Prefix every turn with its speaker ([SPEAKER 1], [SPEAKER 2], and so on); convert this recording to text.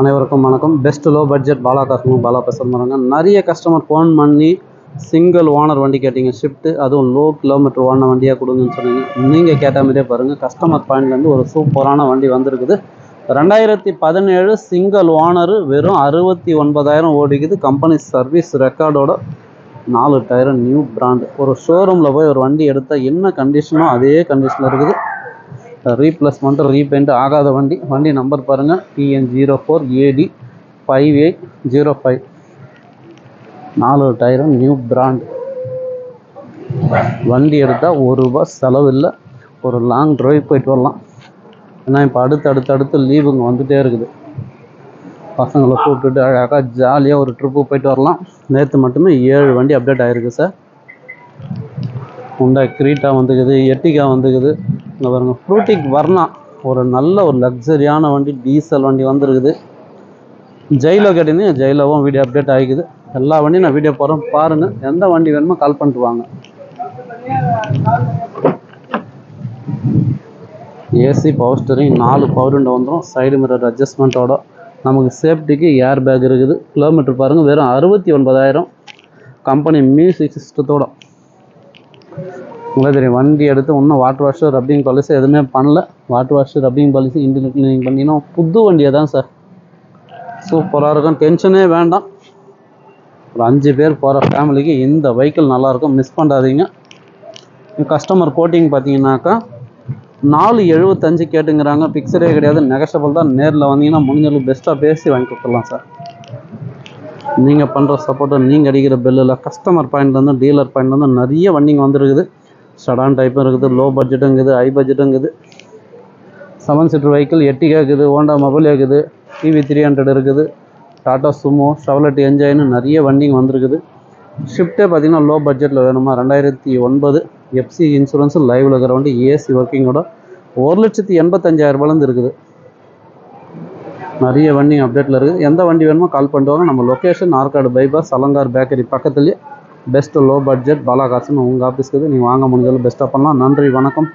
[SPEAKER 1] அனைவருக்கும் வணக்கம். Best low budget Bala customer Bala பேசுகிறாங்க நிறைய கஸ்டமர் ஃபோன் பண்ணி சிங்கிள் ஓனர் வண்டி கேட்டிங்க ஷிஃப்ட்டு அதுவும் லோ கிலோமீட்டர் ஓனர் வண்டியாக கொடுங்கன்னு சொன்னீங்க. நீங்கள் கேட்ட மாதிரியே பாருங்கள் கஸ்டமர் பாயிண்ட்லேருந்து ஒரு சூப்பரான வண்டி வந்திருக்குது. ரெண்டாயிரத்தி பதினேழு சிங்கிள் ஓனரு வெறும் அறுபத்தி ஒன்பதாயிரம் ஓடிக்குது. கம்பெனி சர்வீஸ் ரெக்கார்டோட நாலு டயரும் நியூ பிராண்டு ஒரு ஷோரூமில் போய் ஒரு வண்டி எடுத்தால் என்ன கண்டிஷனோ அதே கண்டிஷனில் இருக்குது. ரீப்ளேஸ்மெண்ட்டு ரீபெயிண்ட் ஆகாத வண்டி. வண்டி நம்பர் பாருங்கள் TN zero four AD five eight zero five நாலு டயரும் நியூ பிராண்ட் வண்டி எடுத்தால் ஒரு ரூபா செலவு இல்லை. ஒரு லாங் ட்ரைவ் போயிட்டு வரலாம். ஏன்னா இப்போ அடுத்து அடுத்து அடுத்து லீவுங்க வந்துகிட்டே இருக்குது. பசங்களை கூப்பிட்டுட்டு அழகாக ஜாலியாக ஒரு ட்ரிப்பு போயிட்டு வரலாம். நேற்று மட்டுமே ஏழு வண்டி அப்டேட் ஆகிருக்கு சார் உண்டா கிரீட்டா வந்துக்குது எட்டிகா வந்துக்குது. இங்கே பாருங்க ஃப்ரூட்டிக் வர்ணா ஒரு நல்ல ஒரு லக்ஸரியான வண்டி டீசல் வண்டி வந்துருக்குது. ஜெயிலோ கேட்டீங்கன்னா ஜெயிலோவும் வீடியோ அப்டேட் ஆகிக்குது. எல்லா வண்டியும் நான் வீடியோ போகிறேன் பாருங்கள் எந்த வண்டி வேணுமோ கால் பண்ணிட்டு வாங்க. ஏசி பவர் ஸ்டரிங் நாலு பவர் விண்டோ வந்துடும் சைடு மிரர் அட்ஜஸ்ட்மெண்ட்டோட நமக்கு சேஃப்டிக்கு ஏர் பேக் இருக்குது. கிலோமீட்டர் பாருங்கள் வெறும் அறுபத்தி ஒன்பதாயிரம். கம்பெனி மியூசிக் சிஸ்டத்தோட உங்களுக்கு தெரியும். வண்டி எடுத்து இன்னும் வாட்டர் வாஷ் ரப்பிங் பாலிசி எதுவுமே பண்ணல. Water wash rubbing polish engine cleaning பண்ணினா புது வண்டியை தான் சார். சூப்பராக இருக்கும். டென்ஷனே வேண்டாம். ஒரு அஞ்சு பேர் போகிற ஃபேமிலிக்கு இந்த வெஹிக்கிள் நல்லாயிருக்கும் மிஸ் பண்ணாதீங்க. கஸ்டமர் கோட்டிங் பார்த்தீங்கன்னாக்கா நாலு எழுபத்தஞ்சு கேட்டுங்கிறாங்க. பிக்சரே கிடையாது. நெகஷபிள் தான். நேரில் வந்தீங்கன்னா முடிஞ்சளவுக்கு பெஸ்ட்டாக பேசி வாங்கி கொடுத்துடலாம் சார். நீங்கள் பண்ணுற சப்போர்ட்டை நீங்கள் அடிக்கிற பில்லில் கஸ்டமர் பாயிண்ட்லேருந்து டீலர் பாயிண்ட்லேருந்து நிறைய வண்டிங்க வந்துருக்குது. சடான் டைப்பும் இருக்குது லோ பட்ஜெட்டும் இருக்குது ஹை பட்ஜெட்டும் இருக்குது. செவன் சீட்டர் வெஹிக்கிள் எட்டிகா இருக்குது ஹோண்டா மொபைல் இருக்குது டிவி த்ரீ ஹண்ட்ரட் இருக்குது டாட்டா சுமோ ஷவலட் என்ஜாய்னு நிறைய வண்டிங்க வந்திருக்குது. ஷிஃப்ட்டே பார்த்தீங்கன்னா லோ பட்ஜெட்டில் வேணுமா? ரெண்டாயிரத்தி ஒன்பது எஃப்சி இன்சூரன்ஸும் லைவில் இருக்கிற வண்டி ஏசி ஒர்க்கிங்கோட ஒரு லட்சத்தி எண்பத்தஞ்சாயிரரூபாலேருந்து இருக்குது. நிறைய வண்டி அப்டேட்டில் இருக்குது. எந்த வண்டி வேணுமோ கால் பண்ணிட்டு வாங்க. நம்ம location Arcot bypass Alankar bakery பக்கத்துலேயே. பெஸ்ட்டு லோ பட்ஜெட் பாலாகாசன் உங்கள் ஆஃபீஸ்க்கு நீங்கள் வாங்க முடிஞ்சாலும் பெஸ்ட்டாக பண்ணலாம். நன்றி வணக்கம்.